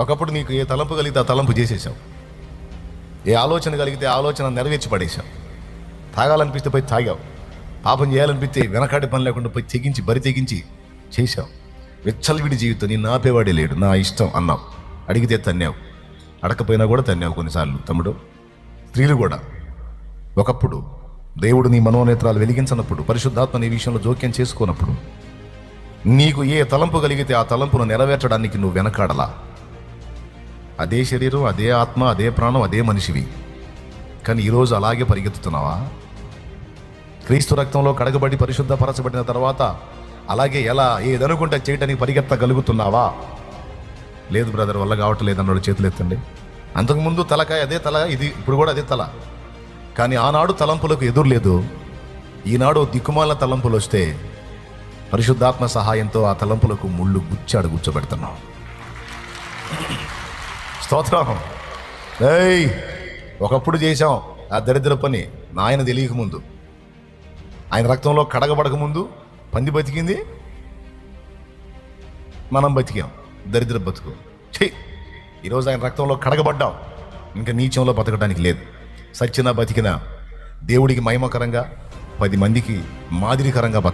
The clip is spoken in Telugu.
ఒకప్పుడు నీకు ఏ తలంపు కలిగితే ఆ తలంపు చేసేసావు ఏ ఆలోచన కలిగితే ఆలోచన నెరవేర్చి పడేశావు. తాగాలనిపిస్తే పోయి తాగావు. పాపం చేయాలనిపిస్తే వెనకాటి పని లేకుండా పోయి తెగించి బరి తెగించి చేశావు. విచ్చలవిడి జీవితం నేను ఆపేవాడే లేడు. నా ఇష్టం అన్నావు. అడిగితే తన్నావు. అడకపోయినా కూడా తన్నావు కొన్నిసార్లు తమ్ముడు. స్త్రీలు కూడా. ఒకప్పుడు దేవుడు నీ మనోనేత్రాలు వెలిగించినప్పుడు పరిశుద్ధాత్మ నీ విషయంలో జోక్యం చేసుకున్నప్పుడు నీకు ఏ తలంపు కలిగితే ఆ తలంపును నెరవేర్చడానికి నువ్వు వెనకాడలా. అదే శరీరం అదే ఆత్మ అదే ప్రాణం అదే మనిషివి. కానీ ఈరోజు అలాగే పరిగెత్తుతున్నావా? క్రీస్తు రక్తంలో కడగబడి పరిశుద్ధపరచబడిన తర్వాత అలాగే ఎలా ఏదనుకుంటే చేయటానికి పరిగెత్తగలుగుతున్నావా? లేదు బ్రదర్ వల్ల కావట్లేదు అన్నాడు చేతులు ఎత్తండి అంతకుముందు తలకాయ అదే తల ఇది ఇప్పుడు కూడా అదే తల. కానీ ఆనాడు తలంపులకు ఎదురు లేదు. ఈనాడు దిక్కుమాల తలంపులు వస్తే పరిశుద్ధాత్మ సహాయంతో ఆ తలంపులకు ముళ్ళు గుచ్చాడు గుచ్చబెడుతున్నాం. స్తోత్రం. ఏయ్ ఒకప్పుడు చేశాం ఆ దరిద్ర పని. నాయన తెలియక ముందు. ఆయన రక్తంలో కడగబడక ముందు పంది బతికింది. మనం బతికాం. దరిద్ర బతుకు. చెయ్యి ఈరోజు ఆయన రక్తంలో కడగబడ్డాం. ఇంకా నీచంలో బతకడానికి లేదు. సచ్చినా బతికినా దేవుడికి మహిమకరంగా పది మందికి మాదిరికరంగా బతక.